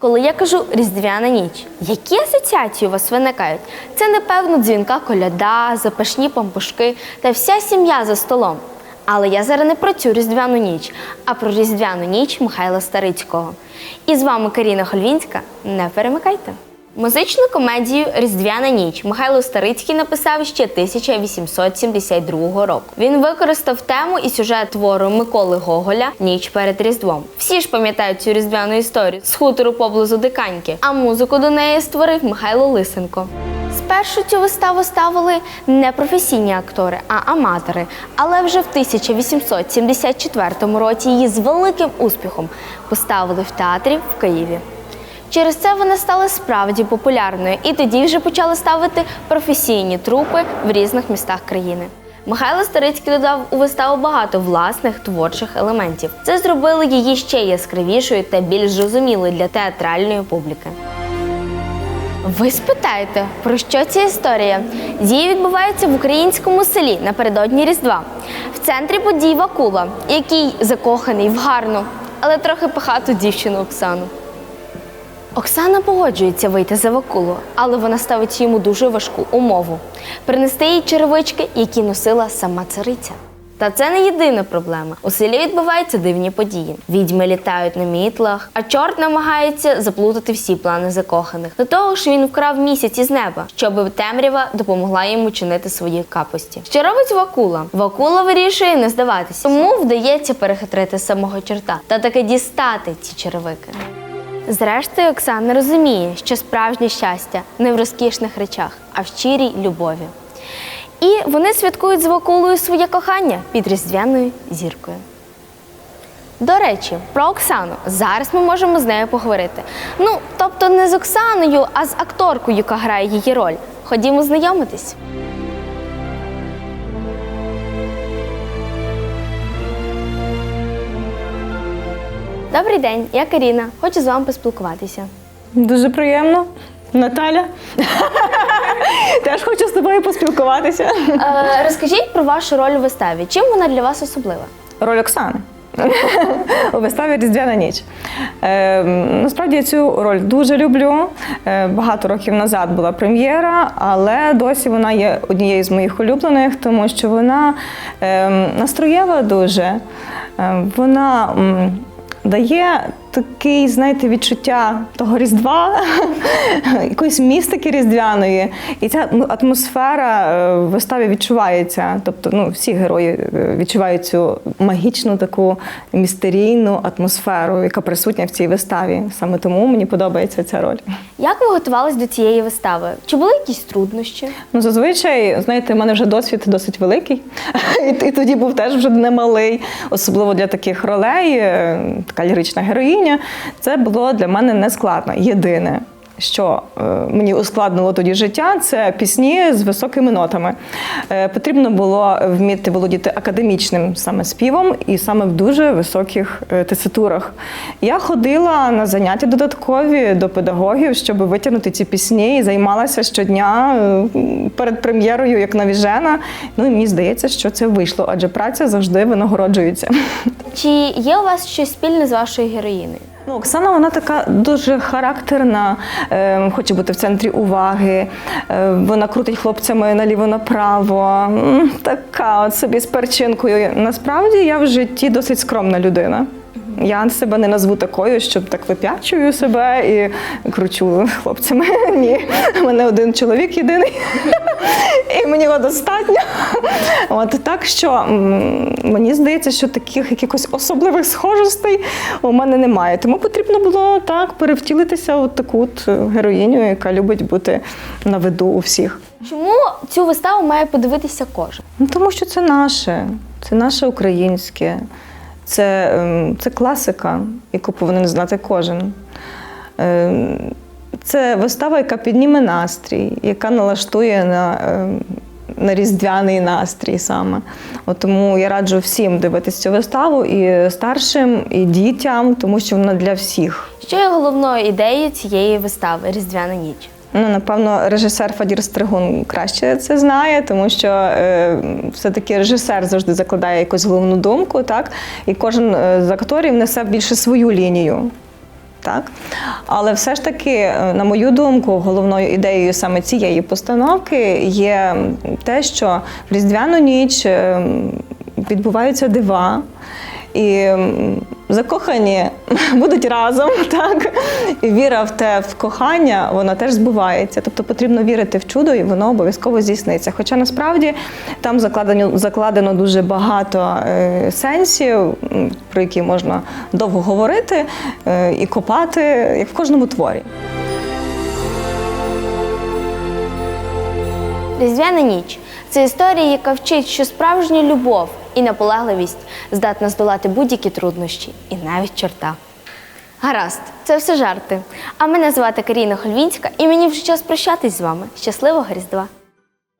Коли я кажу різдвяна ніч, які асоціації у вас виникають? Це напевно дзвінка коляда, запашні пампушки та вся сім'я за столом. Але я зараз не про цю різдвяну ніч, а про різдвяну ніч Михайла Старицького. І з вами Каріна Хольвінська. Не перемикайте. Музичну комедію Різдвяна ніч Михайло Старицький написав ще 1872 року. Він використав тему і сюжет твору Миколи Гоголя Ніч перед Різдвом. Всі ж пам'ятають цю різдвяну історію з хутору поблизу Диканьки, а музику до неї створив Михайло Лисенко. Спершу цю виставу ставили не професійні актори, а аматори. Але вже в 1874 році її з великим успіхом поставили в театрі в Києві. Через це вона стала справді популярною, і тоді вже почали ставити професійні трупи в різних містах країни. Михайло Старицький додав у виставу багато власних творчих елементів. Це зробило її ще яскравішою та більш зрозумілою для театральної публіки. Ви спитаєте, про що ця історія? Дія відбувається в українському селі напередодні Різдва. В центрі подій Вакула, який закоханий в гарну, але трохи пихату дівчину Оксану. Оксана погоджується вийти за Вакулу, але вона ставить йому дуже важку умову принести їй черевички, які носила сама цариця. Та це не єдина проблема. У селі відбуваються дивні події. Відьми літають на мітлах, а чорт намагається заплутати всі плани закоханих. До того ж, він вкрав місяць із неба, щоб темрява допомогла йому чинити свої капості. Що робить Вакула? Вакула вирішує не здаватися, тому вдається перехитрити самого чорта та таки дістати ці черевики. Зрештою, Оксана розуміє, що справжнє щастя не в розкішних речах, а в щирій любові. І вони святкують з Вакулою своє кохання під різдвяною зіркою. До речі, про Оксану зараз ми можемо з нею поговорити. Ну, тобто не з Оксаною, а з акторкою, яка грає її роль. Ходімо знайомитись. Добрий день, я Каріна. Хочу з вами поспілкуватися. Дуже приємно. Наталя. Теж хочу з тобою поспілкуватися. Е, розкажіть про вашу роль у виставі. Чим вона для вас особлива? Роль Оксани. У виставі Різдвяна ніч. Е, насправді я цю роль дуже люблю. Е, багато років назад була прем'єра, але досі вона є однією з моїх улюблених, тому що вона е, настроєва дуже. Е, вона м, дає такий, знаєте, відчуття того Різдва, якоїсь містики різдвяної. І ця атмосфера е, в виставі відчувається. Тобто, ну, всі герої е, відчувають цю магічну таку містерійну атмосферу, яка присутня в цій виставі. Саме тому мені подобається ця роль. Як ви готувались до цієї вистави? Чи були якісь труднощі? Ну, зазвичай, знаєте, в мене вже досвід досить великий, і, і тоді був теж вже немалий, особливо для таких ролей, е, така лірична героїня. Це було для мене нескладно. Єдине. Що е, мені ускладнило тоді життя, це пісні з високими нотами. Е, потрібно було вміти володіти академічним саме співом і саме в дуже високих е, теситурах. Я ходила на заняття додаткові до педагогів, щоб витягнути ці пісні і займалася щодня перед прем'єрою як навіжена. Ну і мені здається, що це вийшло, адже праця завжди винагороджується. Чи є у вас щось спільне з вашою героїною? Ну, Оксана, вона така дуже характерна, е, хоче бути в центрі уваги. Е, вона крутить хлопцями наліво-направо. Така от собі з перчинкою. Насправді я в житті досить скромна людина. Я себе не назву такою, щоб так вип'ячую себе і кручу хлопцями. Ні, у мене один чоловік єдиний, і мені його достатньо. От так що мені здається, що таких якихось особливих схожостей у мене немає. Тому потрібно було так перевтілитися в таку от героїню, яка любить бути на виду у всіх. Чому цю виставу має подивитися кожен? Ну, тому що це наше, це наше українське, це, ем, це класика, яку повинен знати кожен. Ем, Це вистава, яка підніме настрій, яка налаштує на, ем, на різдвяний настрій саме. От тому я раджу всім дивитися цю виставу і старшим, і дітям, тому що вона для всіх. Що є головною ідеєю цієї вистави Різдвяна ніч? Ну, напевно, режисер Фадір Стригун краще це знає, тому що е, все-таки режисер завжди закладає якусь головну думку, так? І кожен е, з акторів несе більше свою лінію. так? Але все ж таки, е, на мою думку, головною ідеєю саме цієї постановки є те, що в Різдвяну ніч е, відбуваються дива. І закохані будуть разом, так і віра в те в кохання, вона теж збувається. Тобто потрібно вірити в чудо, і воно обов'язково здійсниться. Хоча насправді там закладено закладено дуже багато е, сенсів, про які можна довго говорити е, і копати, як в кожному творі. Різдвяна ніч це історія, яка вчить, що справжня любов і наполегливість здатна здолати будь-які труднощі і навіть чорта. Гаразд, це все жарти. А мене звати Каріна Хольвінська, і мені вже час прощатись з вами. Щасливого Різдва!